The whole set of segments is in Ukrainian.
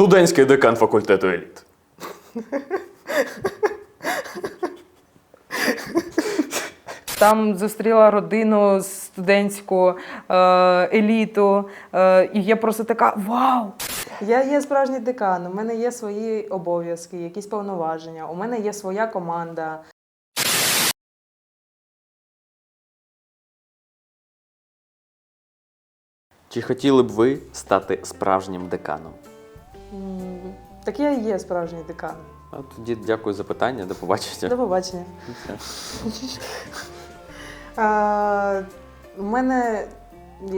Студентський декан факультету еліт. Там зустріла родину студентську е, еліту, е, і я просто така вау! Я є справжній декан, у мене є свої обов'язки, якісь повноваження, у мене є своя команда. Чи хотіли б ви стати справжнім деканом? М, Так я і є справжній декан. А тоді дякую за питання, до побачення. До побачення. А, у мене,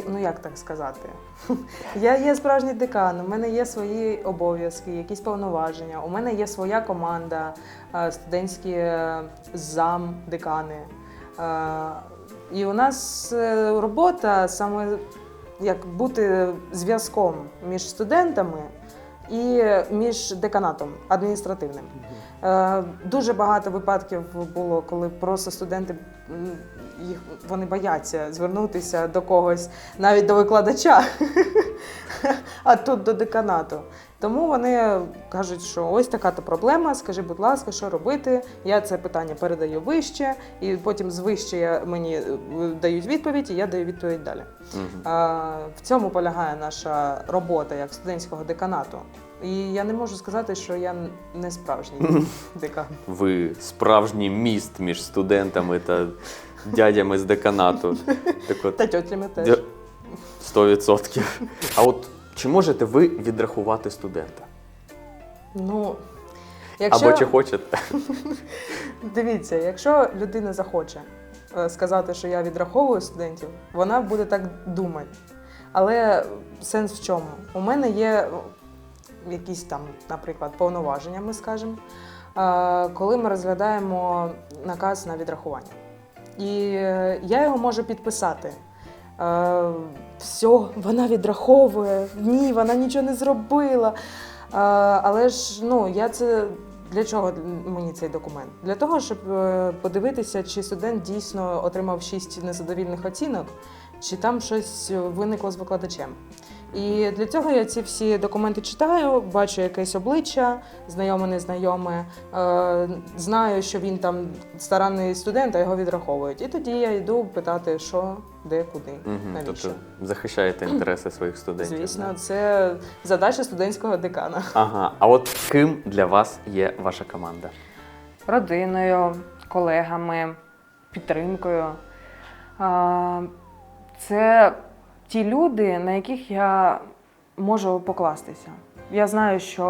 ну як так сказати? Я є справжній декан, у мене є свої обов'язки, якісь повноваження, у мене є своя команда, е, студентські е, зам, декани. Е, І у нас робота саме як бути зв'язком між студентами і між деканатом адміністративним. Е, Дуже багато випадків було, коли просто студенти їх вони бояться звернутися до когось, навіть до викладача, а тут до деканату. Тому вони кажуть, що ось така то проблема. Скажи, будь ласка, що робити? Я це питання передаю вище, і потім з вище я- мені е, дають відповідь, і я даю відповідь далі. Мгм. А, В цьому полягає наша робота як студентського деканату. І я не можу сказати, що я не справжній декан. Ви справжній міст між студентами та дядями з деканату. Так от, Та тьотями теж. дя- 100%. А от чи можете ви відрахувати студента? Ну, якщо, Або чи хочете? дивіться, якщо людина захоче е, сказати, що я відраховую студентів, вона буде так думати. Але сенс в чому? У мене є ну, якісь там, наприклад, повноваження, ми скажемо, е, коли ми розглядаємо наказ на відрахування. І е, я його можу підписати. Все, вона відраховує, ні, вона нічого не зробила. Але ж ну, я це для чого мені цей документ? Для того, щоб е, подивитися, чи студент дійсно отримав 6 незадовільних оцінок, чи там щось виникло з викладачем. І для цього я ці всі документи читаю, бачу якесь обличчя, знайоме, незнайоме, е, знаю, що він там старанний студент, а його відраховують. І тоді я йду питати, що, де, куди, Мгм, навіщо. Тобто захищаєте інтереси своїх студентів. Звісно, да? це задача студентського декана. Ага. А от ким для вас є ваша команда? Родиною, колегами, підтримкою. Це ті люди, на яких я можу покластися. Я знаю, що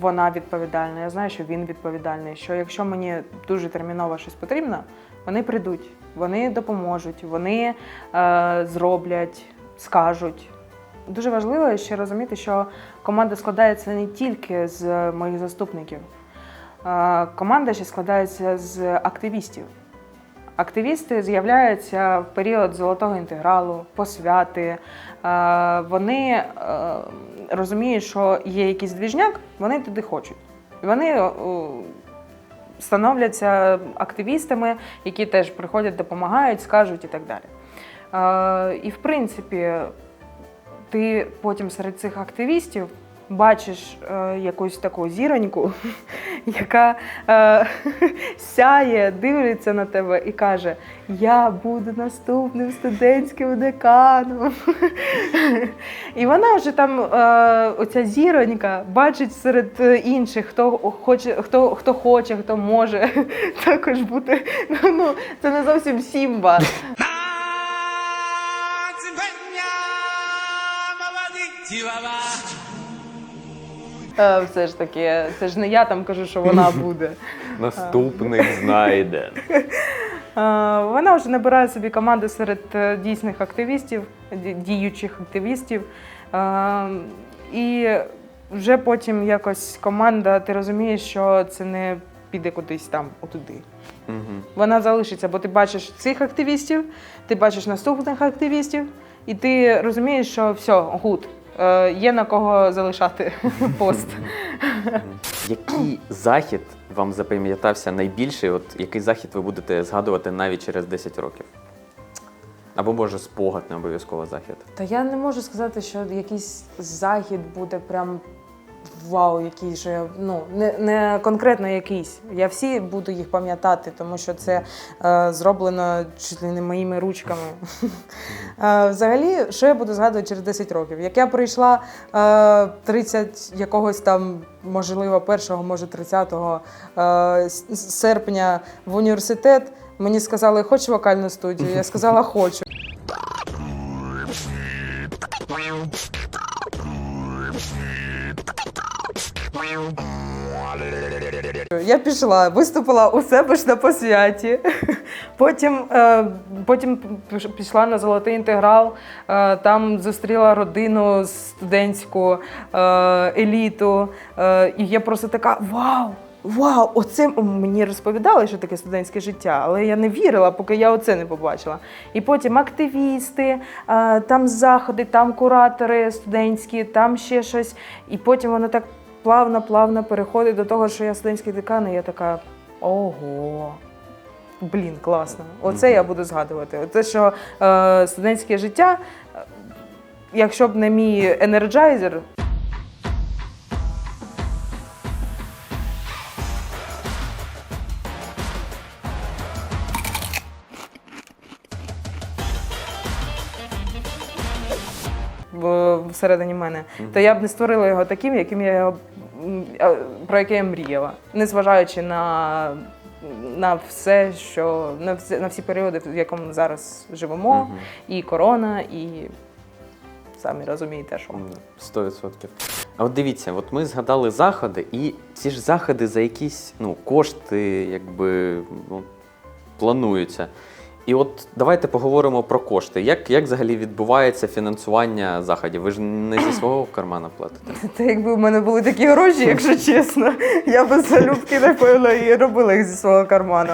вона відповідальна, я знаю, що він відповідальний. Що якщо мені дуже терміново щось потрібно, вони прийдуть, вони допоможуть, вони е, зроблять, скажуть. Дуже важливо ще розуміти, що команда складається не тільки з моїх заступників. Е, Команда ще складається з активістів. Активісти з'являються в період золотого інтегралу, посвяти. Е, Вони е, розуміють, що є якийсь двіжняк, вони туди хочуть. Вони е, становляться активістами, які теж приходять, допомагають, скажуть і так далі. І в принципі, ти потім серед цих активістів бачиш е, якусь таку зіроньку, яка е, сяє, дивиться на тебе і каже: Я буду наступним студентським деканом. І вона вже там, е, оця зіронька, бачить серед інших, хто хоче, хто, хто хоче, хто може також бути. Ну, це не зовсім сімба. Е, Все ж таки, це ж не я там кажу, що вона буде. Наступник знайде. Е, Вона вже набирає собі команду серед е, дійсних активістів, ді- діючих активістів. Е, І вже потім якось команда, ти розумієш, що це не піде кудись там, отуди. Мгм. Вона залишиться, бо ти бачиш цих активістів, ти бачиш наступних активістів, і ти розумієш, що все, гуд, е, є на кого залишати пост. Який захід вам запам'ятався найбільше? От який захід ви будете згадувати навіть через 10 років? Або може спогад, не обов'язково захід. Та я не можу сказати, що якийсь захід буде прям вау, який же ну не, не конкретно якийсь. Я всі буду їх пам'ятати, тому що це е, зроблено чуть не моїми ручками. Е, взагалі, що я буду згадувати через 10 років? Як я прийшла е, 30 якогось там, можливо, першого, може 30-го е, серпня в університет, мені сказали, хочеш вокальну студію? Я сказала, хочу. Я пішла, виступила у себе ж на посвяті. Потім, е, потім пішла на золотий інтеграл, е, там зустріла родину студентську, е, еліту. І я просто така: вау! Вау, оце мені розповідали, що таке студентське життя, але я не вірила, поки я оце не побачила. І потім активісти, там заходи, там куратори студентські, там ще щось. І потім воно так плавно-плавно переходить до того, що я студентський декан, і я така ого. Блін, класно. Оце Мгм. я буду згадувати. Те, що е, студентське життя, е, якщо б не мій енерджайзер, всередині мене, то я б не створила його таким, яким я його про яке я мріяла, незважаючи на, на все, що на всі, на всі періоди, в якому ми зараз живемо, Мгм. і корона, і самі розумієте, що. М, 100%. А от дивіться, от ми згадали заходи, і ці ж заходи за якісь ну, кошти якби ну, плануються. І от давайте поговоримо про кошти. Як, як взагалі відбувається фінансування заходів? Ви ж не зі свого кармана платите? Та якби в мене були такі гроші, якщо чесно, я би залюбки, напевно, і робила їх зі свого карману.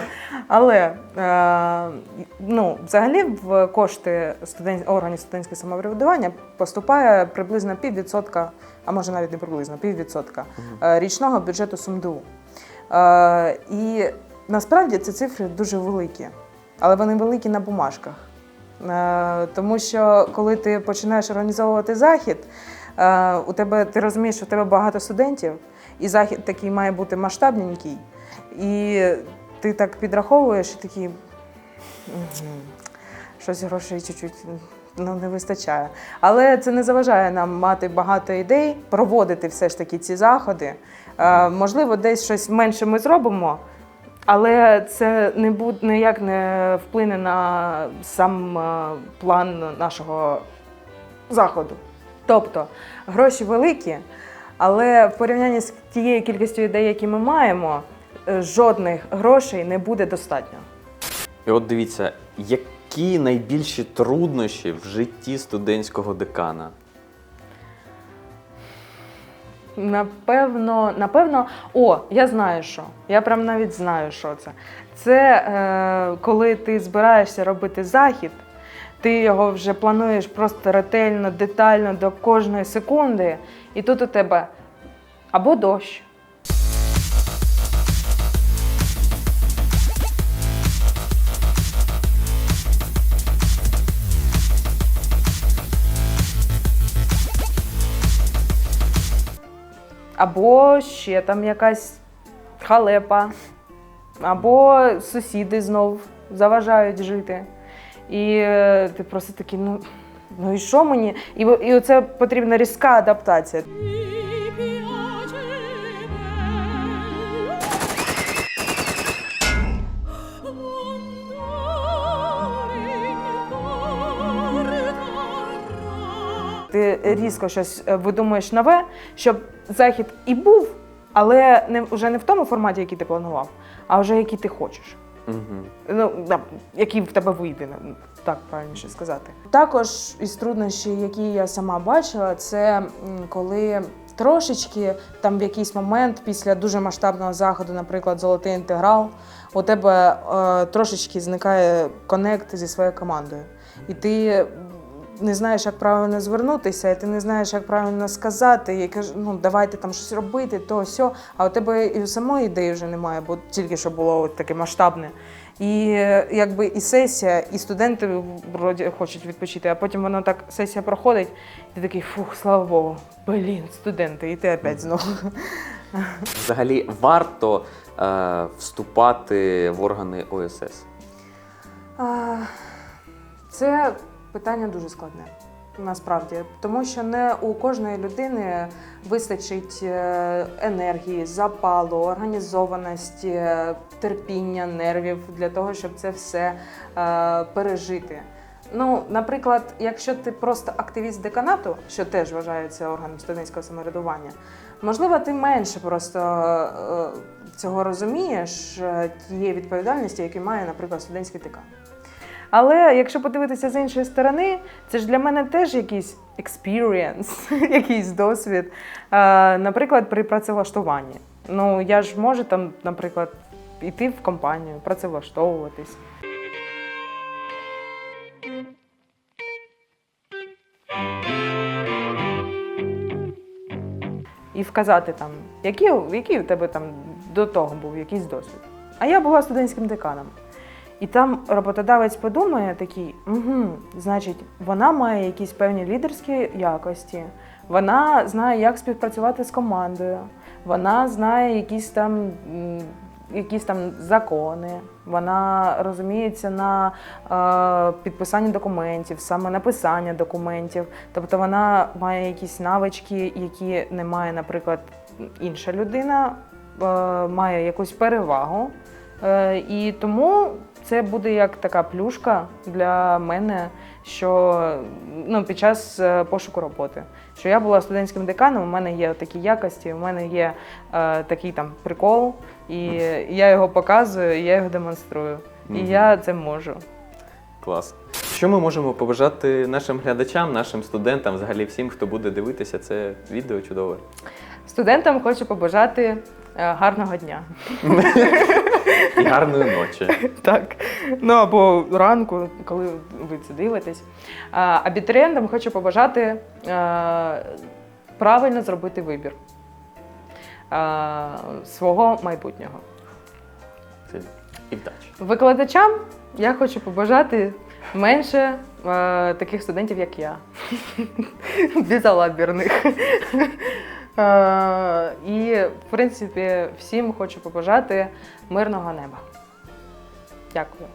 Але е, ну, взагалі в кошти студент, органів студентського самоврядування поступає приблизно піввідсотка, а може навіть не приблизно, піввідсотка е, річного бюджету СумДУ. Е, і насправді ці цифри дуже великі, але вони великі на бумажках. Е, Тому що коли ти починаєш організовувати захід, е, у тебе ти розумієш, що у тебе багато студентів, і захід такий має бути масштабненький. І ти так підраховуєш і такий. Щось грошей чуть-чуть ну, не вистачає. Але це не заважає нам мати багато ідей, проводити все ж таки ці заходи. Е, можливо, десь щось менше ми зробимо, але це не буде ніяк не вплине на сам е, план нашого заходу. Тобто гроші великі, але в порівнянні з тією кількістю ідей, які ми маємо, е, жодних грошей не буде достатньо. І от дивіться, які найбільші труднощі в житті студентського декана? Напевно, напевно, о, я знаю що. Я прям навіть знаю, що це. Це е, коли ти збираєшся робити захід, ти його вже плануєш просто ретельно, детально до кожної секунди, і тут у тебе або дощ. Або ще там якась халепа, або сусіди знов заважають жити. І е, ти просто такий, ну, ну і що мені? І, і оце потрібна різка адаптація. Ти різко щось е, видумуєш нове, щоб захід і був, але не вже не в тому форматі, який ти планував, а вже який ти хочеш. Угу. Ну, да, який в тебе вийде, так правильніше сказати. Також із труднощів, які я сама бачила, це коли трошечки там в якийсь момент після дуже масштабного заходу, наприклад, золотий інтеграл, у тебе е, трошечки зникає конект зі своєю командою. І ти не знаєш, як правильно звернутися, і ти не знаєш, як правильно сказати, і кажеш, ну давайте там щось робити, то сьо. А у тебе і самої ідеї вже немає, бо тільки що було от таке масштабне. І якби і сесія, і студенти вроді хочуть відпочити, а потім воно так сесія проходить, і ти такий фух, слава Богу, блін, студенти, і ти опять знову. Взагалі варто е, вступати в органи ОСС. Це питання дуже складне. Насправді, тому що не у кожної людини вистачить е, енергії, запалу, організованості, терпіння, нервів для того, щоб це все е, пережити. Ну, наприклад, якщо ти просто активіст деканату, що теж вважається органом студентського самоврядування, можливо, ти менше просто е, цього розумієш, тієї відповідальності, яку має, наприклад, студентський декан. Але якщо подивитися з іншої сторони, це ж для мене теж якийсь experience, якийсь досвід. Наприклад, при працевлаштуванні. Ну, я ж можу там, наприклад, йти в компанію, працевлаштовуватись. І вказати там, який, який у тебе там до того був якийсь досвід. А я була студентським деканом. І там роботодавець подумає такий, угу, значить, вона має якісь певні лідерські якості, вона знає, як співпрацювати з командою, вона знає якісь там, якісь там закони, вона розуміється на е, підписанні документів, саме написання документів. Тобто вона має якісь навички, які не має, наприклад, інша людина, е, має якусь перевагу. Е, І тому це буде як така плюшка для мене, що ну, під час е, пошуку роботи. Що я була студентським деканом, у мене є такі якості, у мене є е, такий там прикол, і я його показую, і я його демонструю. І Мгм. я це можу. Клас. Що ми можемо побажати нашим глядачам, нашим студентам, взагалі всім, хто буде дивитися це відео чудове? Студентам хочу побажати е, гарного дня. Гарної ночі. Так. Ну або ранку, коли ви це дивитесь. А, Абітурієнтам хочу побажати е, правильно зробити вибір е, свого майбутнього. Це І вдачі. Викладачам я хочу побажати менше е, таких студентів, як я. Безалабірних. Е, і, в принципі, всім хочу побажати мирного неба. Дякую.